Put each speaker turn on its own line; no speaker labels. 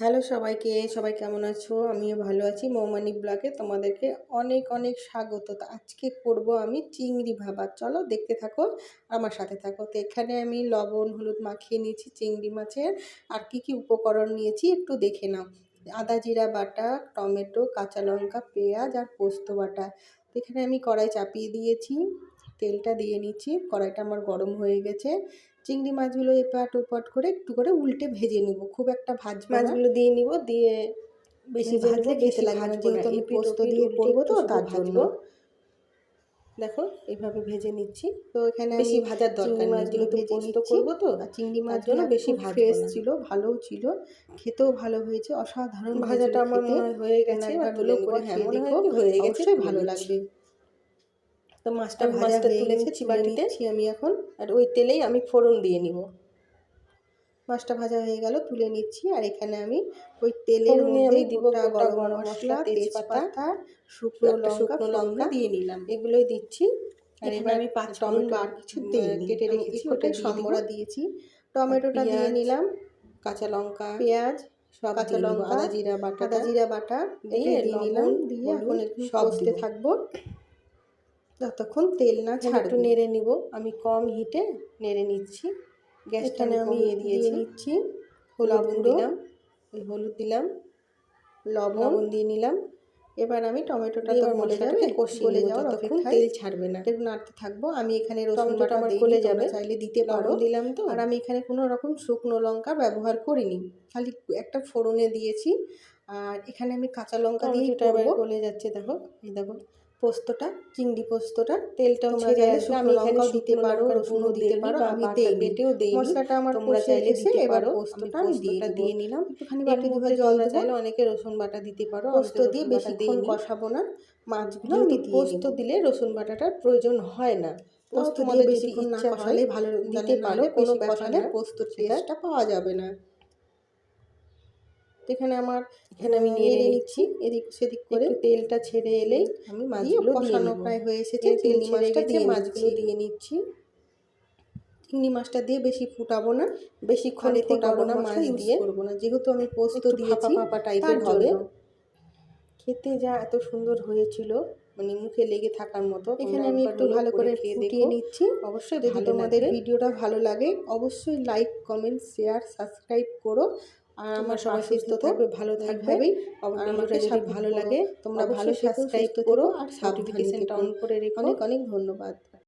Hello সবাইকে, সবাই কেমন আছো? আমিও ভালো আছি। মৌমানি ব্লগে তোমাদেরকে অনেক অনেক স্বাগত। তো আজকে করব আমি চিংড়ি ভাবা চলো দেখতে থাকো, আমার সাথে থাকো। তো এখানে আমি লবণ, হলুদ মাখিয়ে নিয়েছি চিংড়ি মাছের। আর কি কি উপকরণ নিয়েছি একটু দেখে নাও। আদা জিরা বাটা, টমেটো, কাঁচা লঙ্কা, পেঁয়াজ আর পোস্ত বাটা। তো এখানে আমি কড়াই চাপিয়ে দিয়েছি, তেলটা দিয়ে নিচ্ছি। কড়াইটা আমার গরম হয়ে গেছে। চিংড়ি মাছগুলো এপাট ওপাট করে একটু করে উল্টে ভেজে নিব। খুব একটা ভাজ
মাছগুলো দিয়ে নিব দিয়ে
বেশি
ভেজে
ভাজলে খেতে
বেশি
লাগবে না যেহেতু আমি পোস্ত দিয়ে করব তো তার। জন্য। দেখো এইভাবে ভেজে নিচ্ছি। তো এখানে
বেশি ভাজার দরকার নেই,
মাছগুলো ভেজে
পোস্ত করব তো,
আর চিংড়ি মাছগুলো
জন্য
বেশি
ফ্রেশ
ছিল ভালোও ছিল খেতেও ভালো হয়েছে অসাধারণ
ভাজাটা আমার মনে হয় হয়ে গেছে, তুলে
করে
হ্যাঁ, হয়ে গেছে,
ভালো। লাগবে। তো মাছটা ভাজা
মাছটা
হয়ে
তুলে
গেছে
নিচ্ছি
তুলে
বাটিতে।
নিচ্ছি আমি এখন।
আর ওই তেলেই আমি ফোড়ন দিয়ে নিব।
মাছটা ভাজা হয়ে গেল তুলে নিচ্ছি। আর এখানে আমি ওই তেলের মধ্যে
দিব
গরম
গরম
মশলা তেজপাতা শুকনো লঙ্কা
শুকনো
লঙ্কা। দিয়ে নিলাম।
এগুলোই দিচ্ছি।
আর
এখানে
এবার
আমি পাঁচ
টমেটো আর কিছু
কেটে রেখেছি ওটা
সম্বরা দিয়েছি। টমেটোটা দিয়ে নিলাম।
কাঁচা লঙ্কা
পেঁয়াজ
সব
কাঁচা লঙ্কা
আদা জিরা বাটা
আদা জিরা বাটা দিয়ে নিলাম। দিয়ে এখন একটু
সব
কষতে থাকব। যতক্ষণ তেল না ছাড়বে
একটু নেড়ে নিব। আমি কম হিটে নেড়ে নিচ্ছি। গ্যাসটা আমি কমিয়ে
দিয়ে
দিয়েছি।
নিচ্ছি হলুদ
লবণ দিলাম। ওই হলুদ দিলাম।
লবণ।
দিয়ে নিলাম।
এবার আমি টমেটোটা তো গলে যাবে গলে যাওয়ার
ততক্ষণ তেল ছাড়বে না।
একটু নাড়তে থাকব। আমি এখানে রসুন
টমেটোটা আমার গলে যাবে।
চাইলে দিতে পারো।
দিলাম তো।
আর আমি এখানে কোনো রকম শুকনো লঙ্কা ব্যবহার করিনি। খালি একটা ফোড়নে দিয়েছি। আর এখানে আমি কাঁচা লঙ্কা দিয়ে
গলে যাচ্ছে দেখো। এই দেখো।
পোস্তটা চিংড়ি পোস্তটা তোমরা
ছেড়ে
চাইলে শুকনো
আমি এখানে
লঙ্কাও দিতে পারো রসুনও দিতে পারো আমি দেইনি
বেটেও দেইনি
মশলাটা আমার
তোমরা চাইলে দিতে
এবার
পারো।
পোস্তটা
আমি
দিয়ে
পোস্তটা দিয়ে নিলাম।
একটুখানি বাটি
মধ্যে
জল
চাইলে অনেকে রসুন বাটা দিতে পারো
পোস্ত দিয়ে
বেশি
বেশিক্ষণ কষাবো না। মাছগুলো আমি
পোস্ত দিলে রসুন বাটাটার প্রয়োজন হয় না।
পোস্ত দিয়ে বেশিক্ষণ না কষালে ভালো
দিতে পারো কোনো ব্যাপার না।
পোস্ত
সেটা
টেস্টটা পাওয়া যাবে না। তো এখানে আমার
এখানে আমি নেড়ে নিচ্ছি
এদিক সেদিক করে।
তেলটা ছেড়ে এলেই
আমি মাছগুলো
কষানো প্রায়
হয়ে এসেছে।
তেল
চিংড়ি মাছটা দিয়ে
মাছগুলো
দিয়ে নিচ্ছি। চিংড়ি মাছটা দিয়ে বেশি ফুটাবো না
বেশিক্ষণ ফোটাবো না মাছ দিয়ে।
করব না। যেহেতু আমি পোস্ত দিয়ে
ফাঁপা টাইপের হবে। খেতে যা এত সুন্দর হয়েছিল মানে মুখে লেগে থাকার মতো।
এখানে আমি একটু ভালো করে ফুটিয়ে নিচ্ছি।
অবশ্যই
যদি তোমাদের ভিডিওটা ভালো লাগে অবশ্যই লাইক কমেন্ট শেয়ার সাবস্ক্রাইব করো। আর আমার
সবাই সুস্থ থাকবে ভালো থাকবে। আর আমাকে
সব
ভালো লাগে
তোমরা ভালো
সাবস্ক্রাইব করো। আর
থেকো।
অন করে রেখো।
অনেক অনেক ধন্যবাদ।